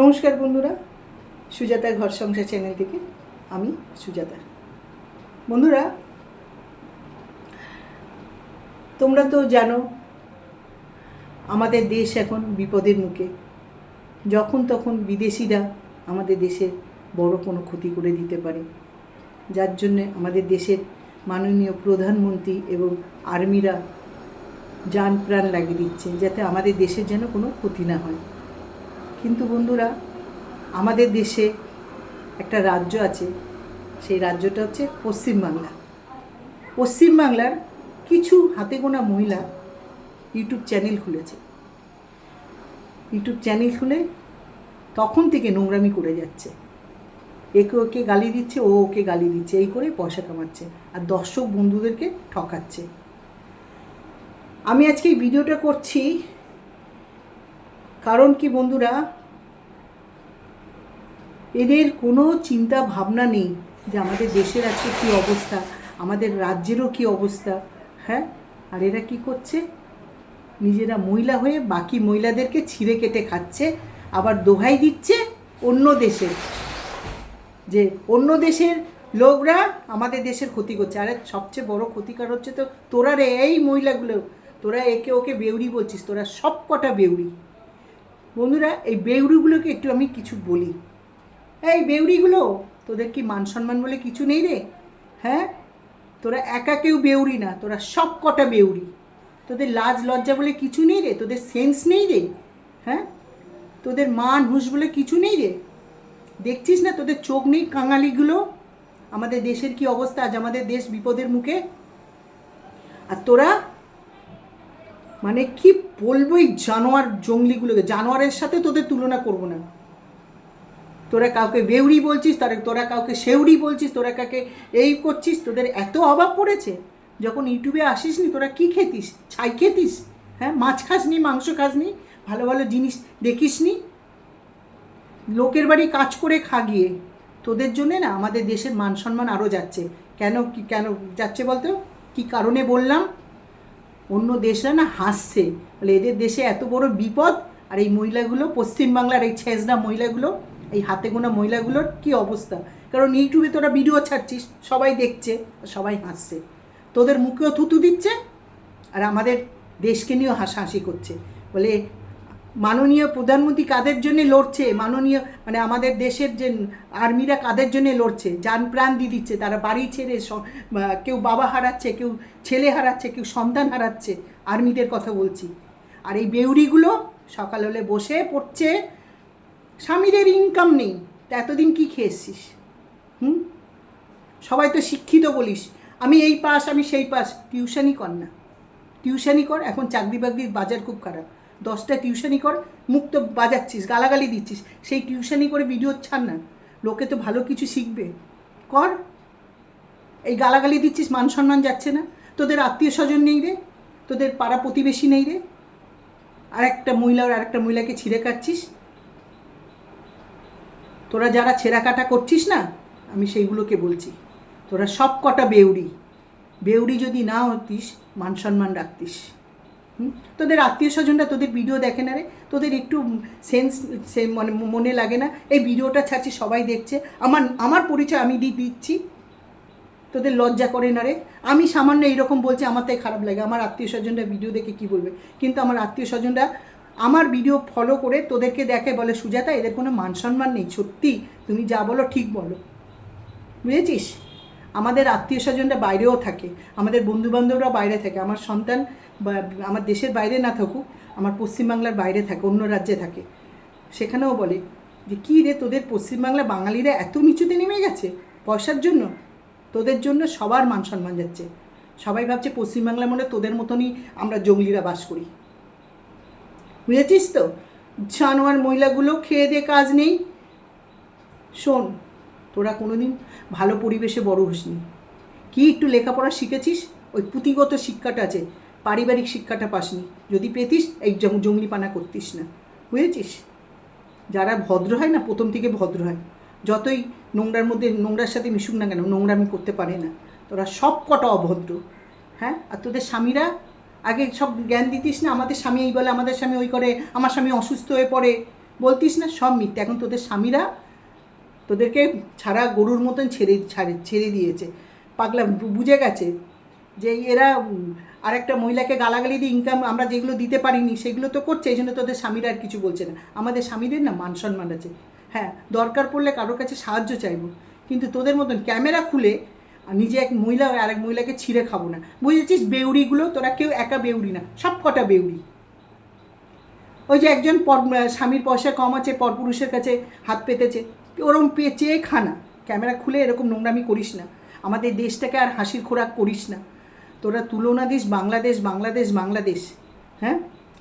নমস্কার বন্ধুরা সুজাতা ঘর সংসার চ্যানেল থেকে আমি সুজাতা। বন্ধুরা, তোমরা তো জানো, আমাদের দেশ এখন বিপদের মুখে। যখন তখন বিদেশিরা আমাদের দেশের বড় কোনো ক্ষতি করে দিতে পারে। যার জন্যে আমাদের দেশের মাননীয় প্রধানমন্ত্রী এবং আর্মিরা যান প্রাণ লাগিয়ে দিচ্ছে যাতে আমাদের দেশের যেন কোনো ক্ষতি না হয়। কিন্তু বন্ধুরা, আমাদের দেশে একটা রাজ্য আছে, সেই রাজ্যটা হচ্ছে পশ্চিমবাংলা পশ্চিমবাংলার কিছু হাতে গোনা মহিলা ইউটিউব চ্যানেল খুলেছে। ইউটিউব চ্যানেল খুলে তখন থেকে নোংরামি করে যাচ্ছে। একে ওকে গালি দিচ্ছে, ও ওকে গালি দিচ্ছে, এই করে পয়সা কামাচ্ছে আর দর্শক বন্ধুদেরকে ঠকাচ্ছে। আমি আজকে এই ভিডিওটা করছি কারণ কি বন্ধুরা? এদের কোনো চিন্তা ভাবনা নেই যে আমাদের দেশের আজকে কী অবস্থা, আমাদের রাজ্যেরও কী অবস্থা হ্যাঁ? আর এরা কি করছে? নিজেরা মহিলা হয়ে বাকি মহিলাদেরকে ছিঁড়ে কেটে খাচ্ছে, আবার দোহাই দিচ্ছে অন্য দেশের, যে অন্য দেশের লোকরা আমাদের দেশের ক্ষতি করছে। আরে সবচেয়ে বড় ক্ষতিকার হচ্ছে তো তোরা রে, এই মহিলাগুলো, তোরা একে ওকে বেউরি বলছিস, তোরা সব কটা বেউরি। বন্ধুরা, এই বেউরিগুলোকে একটু আমি কিছু বলি। এই বেউরিগুলো তোদের কি মান সম্মান বলে কিছু নেই রে? হ্যাঁ? তোরা একা কেউ বেউরি না, তোরা সব কটা বেউরি তোদের লাজ লজ্জা বলে কিছু নেই রে? তোদের সেন্স নেই রে? হ্যাঁ? তোদের মান হুঁশ বলে কিছু নেই রে? দেখছিস না তোদের চোখ নেই কাঙালিগুলো? আমাদের দেশের কি অবস্থা? আজ আমাদের দেশ বিপদের মুখে? আর তোরা? মানে কি বলব এই জানোয়ার জঙ্গলিগুলোকে। জানোয়ারের সাথে তোদের তুলনা করব না। তোরা কাউকে বেউরি বলছিস, তারা তোরা কাউকে সেউরি বলছিস, তোরা কাকে এই করছিস, তোদের এত অভাব পড়েছে যখন ইউটিউবে আসিস নি তোরা কী খেতিস? ছাই খেতিস? হ্যাঁ মাছ খাসনি, মাংস খাসনি, ভালো ভালো জিনিস দেখিসনি? লোকের বাড়ি কাজ করে খা গিয়ে। তোদের জন্যে না আমাদের দেশের মান সম্মান আরও যাচ্ছে। কেন কি, কেন যাচ্ছে বলতো? কি কারণে বললাম? অন্য দেশরা না হাসছে। বলে এদের দেশে এত বড় বিপদ, আর এই মহিলাগুলো, পশ্চিমবাংলার এই ছেজনা মহিলাগুলো, এই হাতে গোনা মহিলাগুলোর কি অবস্থা? কারণ ইউটিউবে তোরা ভিডিও ছাড়ছিস, সবাই দেখছে সবাই হাসছে। তোদের মুখেও থুতু দিচ্ছে, আর আমাদের দেশকে নিয়েও হাসাহাসি করছে। বলে মাননীয় প্রধানমন্ত্রী কাদের জন্য লড়ছে? মাননীয় মানে আমাদের দেশের যে আর্মিরা কাদের জন্য লড়ছে? যান প্রাণ দিয়ে দিচ্ছে, তারা বাড়ি ছেড়ে কেউ বাবা হারাচ্ছে, কেউ ছেলে হারাচ্ছে, কেউ সন্তান হারাচ্ছে, আর্মিদের কথা বলছি। আর এই বেউরিগুলো সকাল হলে বসে পড়ছে, স্বামীদের ইনকাম নেই, তা এতদিন কি খেয়েছিস হুম? সবাই তো শিক্ষিত বলিস। আমি এই পাস, আমি সেই পাস, টিউশনই কর না। টিউশনই কর, এখন চাকরি বাকরির বাজার খুব খারাপ। দশটা টিউশনই কর মুখ তো বাজাচ্ছিস, গালাগালি দিচ্ছিস, সেই টিউশনই করে ভিডিও ছাড় না। লোকে তো ভালো কিছু শিখবে। কর। এই গালাগালি দিচ্ছিস, মান সম্মান যাচ্ছে না। তোদের আত্মীয় স্বজন নেই রে, তোদের পাড়া প্রতিবেশী নেই রে। আর একটা মহিলা আর একটা মহিলাকে ছিঁড়ে কাটছিস তোরা যারা ছেঁড়া কাটা করছিস না, আমি সেইগুলোকে বলছি। তোরা সব কটা বেউরি বেউরি যদি না হতিস, মান সম্মান রাখতিস? তোদের আত্মীয় স্বজনরা তোদের ভিডিও দেখে না রে? তোদের একটু সেন্স সে মানে মনে লাগে না? এই ভিডিওটা ছাড়ছি, সবাই দেখছে। আমার আমার পরিচয় আমি দি, দিচ্ছি। তোদের লজ্জা করে না রে? আমি সামান্য এইরকম বলছি, আমার তাই খারাপ লাগে। আমার আত্মীয় স্বজনরা ভিডিও দেখে কি বলবে? কিন্তু আমার আত্মীয় স্বজনরা আমার ভিডিও ফলো করে তোদেরকে দেখে বলে, সুজাতা, এদের কোনো মান সম্মান নেই, সত্যি। তুমি যা বলো, ঠিক বলো। বুঝেছিস? আমাদের আত্মীয় স্বজনরা বাইরেও থাকে। আমাদের বন্ধুবান্ধবরা বাইরে থাকে। আমার সন্তান আমার দেশের বাইরে না থাকুক, আমার পশ্চিমবাংলার বাইরে থাকে, অন্য রাজ্যে থাকে, সেখানেও বলে যে, কী রে তোদের পশ্চিমবাংলা বাঙালিরা এত নিচুতে নেমে গেছে? পয়সার জন্য? তোদের জন্য সবার মান সম্মান যাচ্ছে। সবাই ভাবছে পশ্চিমবাংলা মনে তোদের মতনই আমরা জঙ্গলিরা বাস করি। বুঝেছিস তো? জানোয়ার মহিলাগুলো খেয়ে দিয়ে কাজ নেই। শোন, তোরা কোনোদিন ভালো পরিবেশে বড় হসনি। কি একটু লেখাপড়া শিখেছিস? ওই পুঁথিগত শিক্ষাটা আছে। পারিবারিক শিক্ষাটা পাসনি। যদি পেতিস, এই জঙ্গলিপানা করতিস না। বুঝেছিস? যারা ভদ্র হয় না, প্রথম থেকে ভদ্র হয়। যতই নোংরার মধ্যে নোংরার সাথে মিশুক না কেন, নোংরামি করতে পারে না। তোরা সব কটা অভদ্র হ্যাঁ? আর তোদের স্বামীরা? আগে সব জ্ঞান দিতিস না, আমাদের স্বামী এই বলে, আমাদের স্বামী ওই করে, আমার স্বামী অসুস্থ হয়ে পড়ে। বলতিস না, সব মিথ্যে। এখন তোদের স্বামীরা তোদেরকে ছাড়া গরুর মতন ছেড়ে ছাড়ে ছেড়ে দিয়েছে। পাগলা বুঝে গেছে? যে এরা আরেকটা মহিলাকে গালাগালি দিয়ে ইনকাম আমরা যেগুলো দিতে পারিনি, সেগুলো তো করছে, এই জন্য তোদের স্বামীরা আর কিছু বলছে না। আমাদের স্বামীদের না মান সম্মান আছে। হ্যাঁ দরকার পড়লে কারোর কাছে সাহায্য চাইব। কিন্তু তোদের মতন ক্যামেরা খুলে নিজে এক মহিলা আরেক মহিলাকে ছিঁড়ে খাব না। বুঝেছিস? বেউরিগুলো তোরা কেউ একা বেউড়ি না, সব কটা বেউড়ি। ওই যে একজন পর স্বামীর পয়সা কম আছে, পরপুরুষের কাছে হাত পেতেছে, ওরম পেঁচে খানা ক্যামেরা খুলে এরকম নোংরামি করিস না। আমাদের দেশটাকে আর হাসির খোরাক করিস না। তোরা তুলনা দিস, বাংলাদেশ বাংলাদেশ বাংলাদেশ। হ্যাঁ?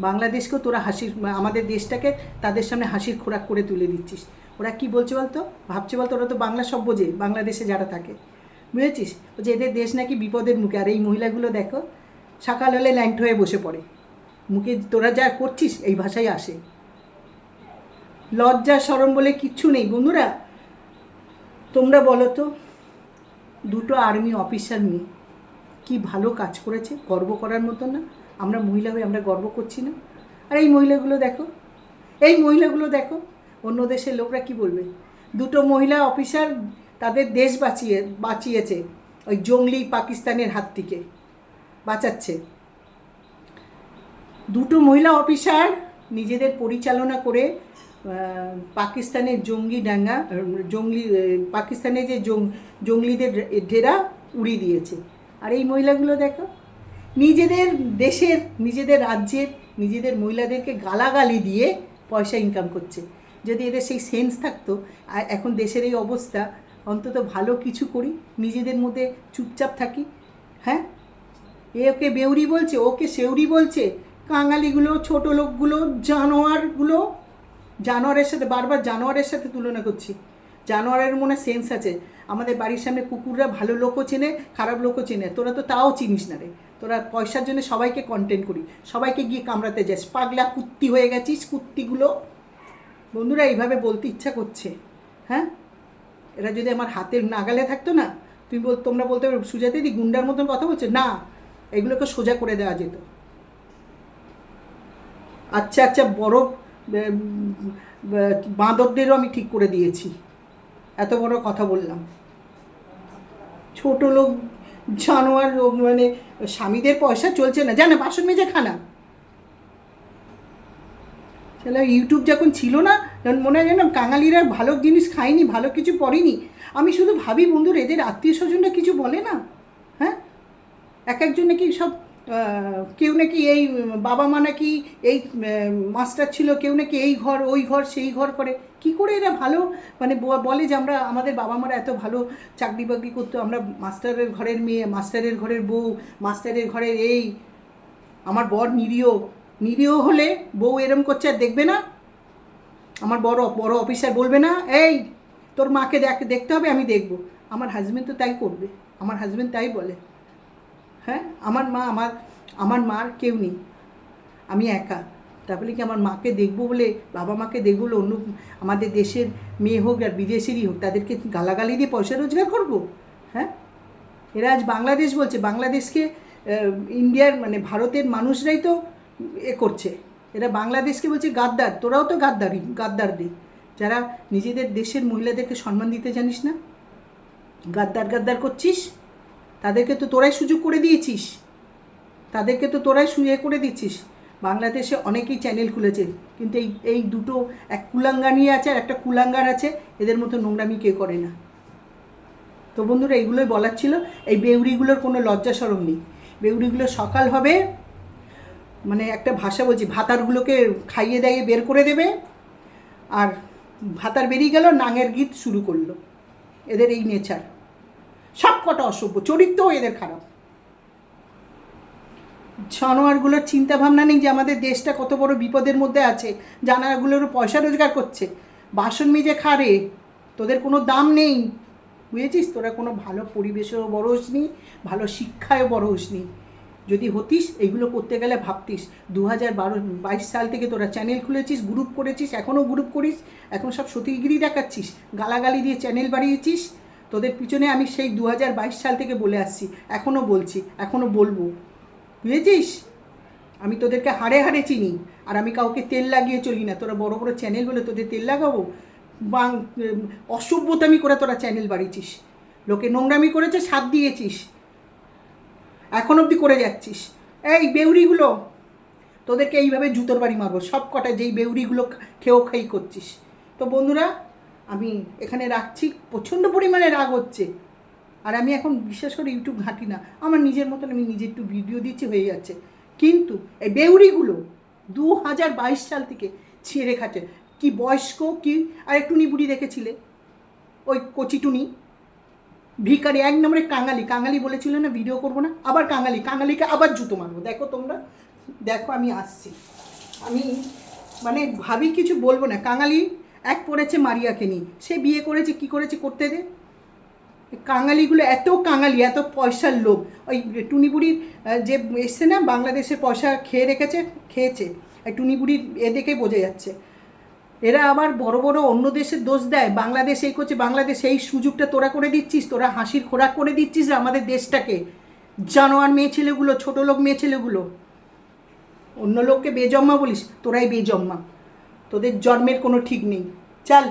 বাংলাদেশকেও তোরা হাসির, আমাদের দেশটাকে তাদের সামনে হাসির খোরাক করে তুলে দিচ্ছিস। ওরা কি বলছে বলতো? ভাবছে বলতো, ওরা তো বাংলা সব বোঝে বাংলাদেশে যারা থাকে। বুঝেছিস? যে এদের দেশ নাকি বিপদের মুখে। আর এই মহিলাগুলো দেখো, সকাল হলে ল্যান্ড হয়ে বসে পড়ে। মুখে তোরা যা করছিস, এই ভাষাই আসে। লজ্জা সরম বলে কিচ্ছু নেই। বন্ধুরা, তোমরা বলো তো, দুটো আর্মি অফিসার নিয়ে কি ভালো কাজ করেছে গর্ব করার মতো না। আমরা মহিলা হয়ে আমরা গর্ব করছি না। আর এই মহিলাগুলো দেখো এই মহিলাগুলো দেখো অন্য দেশের লোকরা কি বলবে? দুটো মহিলা অফিসার তাদের দেশ বাঁচিয়ে বাঁচিয়েছে ওই জঙ্গলি পাকিস্তানের হাত থেকে বাঁচাচ্ছে। দুটো মহিলা অফিসার নিজেদের পরিচালনা করে পাকিস্তানের জঙ্গি ডাঙ্গা জঙ্গলি আহ, পাকিস্তানের যে জঙ্গলিদের ডেরা উড়িয়ে দিয়েছে। আর এই মহিলাগুলো দেখো, নিজেদের দেশের, নিজেদের রাজ্যের, নিজেদের মহিলাদেরকে গালাগালি দিয়ে পয়সা ইনকাম করছে। যদি এদের সেই সেন্স থাকতো, আর এখন দেশের এই অবস্থা, অন্তত ভালো কিছু করি, নিজেদের মধ্যে চুপচাপ থাকি হ্যাঁ? এ ওকে বেউরি বলছে, ওকে সেউরি বলছে, কাঙালিগুলো, ছোট লোকগুলো, জানোয়ারগুলো, জানোয়ারের সাথে, বারবার জানোয়ারের সাথে তুলনা করছি। জানোয়ারের মনে সেন্স আছে। আমাদের বাড়ির সামনে কুকুররা ভালো লোকও চেনে, খারাপ লোকও চেনে। তোরা তো তাও চিনিস না রে। তোরা পয়সার জন্য সবাইকে কন্টেন্ট করি। সবাইকে গিয়ে কামড়াতে যাস। পাগলা কুত্তি হয়ে গেছিস কুত্তিগুলো। বন্ধুরা, এইভাবে বলতে ইচ্ছা করছে। হ্যাঁ? এরা যদি আমার হাতের নাগালে থাকতো না, তুমি বল, তোমরা বলতে পারো সুজাতে দি গুন্ডার মতন কথা বলছে? না, এগুলোকে সোজা করে দেওয়া যেত। আচ্ছা আচ্ছা বড় বাঁদরদেরও আমি ঠিক করে দিয়েছি। এত বড় কথা বললাম। ছোট লোক, জানোয়ার মানে স্বামীদের পয়সা চলছে না। জানে, বাসন মেজে খানা তাহলে ইউটিউব যখন ছিল না, তখন মনে হয় যেন কাঙালিরা ভালো জিনিস খায়নি, ভালো কিছু পড়েনি। আমি শুধু ভাবি, বন্ধুর, এদের আত্মীয় স্বজনরা কিছু বলে না? হ্যাঁ? এক একজন নাকি সব কেউ নাকি এই বাবা মা নাকি এই মাস্টার ছিল, কেউ নাকি এই ঘর, ওই ঘর, সেই ঘর করে। কি করে এরা ভালো? মানে বলে যে আমরা, আমাদের বাবা মারা এত ভালো চাকরি বাকরি করতো, আমরা মাস্টারের ঘরের মেয়ে, মাস্টারের ঘরের বউ, মাস্টারের ঘরের এই। আমার বর নিরীহ। নিরীহ হলে বউ এরম করছে, আর দেখবে না? আমার বড় বড় অফিসার বলবে না, এই, তোর মাকে দেখ, দেখতে হবে, আমি দেখব। আমার হাজব্যান্ড তো তাই করবে। আমার হাজব্যান্ড তাই বলে। হ্যাঁ? আমার মা, আমার আমার মার কেউ নেই। আমি একা। তারপরে কি আমার মাকে দেখব বলে, বাবা মাকে দেখব বলে অন্য আমাদের দেশের মেয়ে হোক আর বিদেশেরই হোক, তাদেরকে গালাগালি দিয়ে পয়সা রোজগার করব? হ্যাঁ? এরা আজ বাংলাদেশ বলছে, বাংলাদেশকে ইন্ডিয়ার মানে ভারতের মানুষরাই তো এ করছে। এরা বাংলাদেশকে বলছে গাদ্দার। তোরাও তো গাদ্দারি গাদ্দারদের যারা নিজেদের দেশের মহিলাদেরকে সম্মান দিতে জানিস না? গাদ্দার গাদ্দার করছিস? তাদেরকে তো তোরাই সুযোগ করে দিয়েছিস। তাদেরকে তো তোরাই সুযোগ করে দিচ্ছিস। বাংলাদেশে অনেকেই চ্যানেল খুলেছে। কিন্তু এই এই দুটো, এক কুলাঙ্গানি আছে আর একটা কুলাঙ্গার আছে। এদের মতো নোংরামি কেউ করে না? তো বন্ধুরা, এইগুলোই বলার ছিল। এই বেউরিগুলোর কোনো লজ্জা সরম নেই। বেউরিগুলো সকাল হবে মানে একটা ভাষা বলছি, ভাতারগুলোকে খাইয়ে দাইয়ে বের করে দেবে। আর ভাতার বেরিয়ে গেল, নাঙের গীত শুরু করল। এদের এই নেচার। সব কটা অসভ্য, চরিত্রও এদের খারাপ। জানোয়ারগুলোর চিন্তা ভাবনা নেই যে আমাদের দেশটা কত বড় বিপদের মধ্যে আছে জানোয়ারগুলোরও পয়সা রোজগার করছে। বাসন মেজে খারে তোদের কোনো দাম নেই। বুঝেছিস? তোরা কোনো ভালো পরিবেশেও বড় হসনি ভালো শিক্ষায়ও বড় হসনি যদি হতিস, এগুলো করতে গেলে ভাবতিস। দু হাজার বারো, বাইশ সাল থেকে তোরা চ্যানেল খুলেছিস গ্রুপ করেছিস, এখনও গ্রুপ করিস, এখন সব সতীগিরি দেখাচ্ছিস, গালাগালি দিয়ে চ্যানেল বাড়িয়েছিস তোদের পিছনে আমি সেই দু হাজার বাইশ সাল থেকে বলে আসছি এখনও বলছি এখনও বলব। বুঝেছিস? আমি তোদেরকে হাড়ে হাড়ে চিনি, আর আমি কাউকে তেল লাগিয়ে চলি না। তোরা বড় বড় চ্যানেল বলে তোদের তেল লাগাবো? বাং অসভ্যতামি করে তোরা চ্যানেল বাড়িয়েছিস। লোকে নোংরামি করেছে, সাথ দিয়েছিস। এখন অবধি করে যাচ্ছিস। এই বেউরিগুলো, তোদেরকে এইভাবে জুতোর বাড়ি মারবো। সব কটা যেই বেউরিগুলো খেয়েও খাই করছিস। তো বন্ধুরা আমি এখানে রাখছি, প্রচণ্ড পরিমাণে রাগ হচ্ছে। আর আমি এখন বিশেষ করে ইউটিউব ঘাঁটি না। আমার নিজের মতন আমি নিজে একটু ভিডিও দিচ্ছি, হয়ে যাচ্ছে। কিন্তু এই বেউরিগুলো দু হাজার বাইশ সাল থেকে ছেড়ে খাটে কি বয়স্ক, কি আর একটু বুড়ি দেখেছিলে? ওই কচিটুনি। ভিখারি, এক নম্বরে কাঙালি। কাঙালি বলেছিল না, ভিডিও করব না। আবার কাঙালি। কাঙালিকে আবার জুতো মারবো। দেখো তোমরা। দেখো, আমি আসছি। আমি মানে ভাবি কিছু বলব না। কাঙালি এক পড়েছে মারিয়াকে নিয়ে। সে বিয়ে করেছে, কি করেছে করতে দে? কাঙালিগুলো, এত কাঙালি, এত পয়সার লোভ। ওই টুনিবুড়ির যে এসছে না বাংলাদেশের পয়সা খেয়ে রেখেছে, খেয়েছে। এই টুনিবুড়ির এ দেখে বোঝা যাচ্ছে। এরা আবার বড় বড় অন্য দেশের দোষ দেয়। বাংলাদেশ এই করছে, বাংলাদেশ এই সুযোগটা তোরা করে দিচ্ছিস, তোরা হাসির খোরাক করে দিচ্ছিস আমাদের দেশটাকে। জানোয়ার মেয়ে ছেলেগুলো, ছোটো লোক মেয়ে ছেলেগুলো। অন্য লোককে বেজম্মা বলিস, তোরাই বেজম্মা। তোদের জন্মের কোনো ঠিক নেই। চল।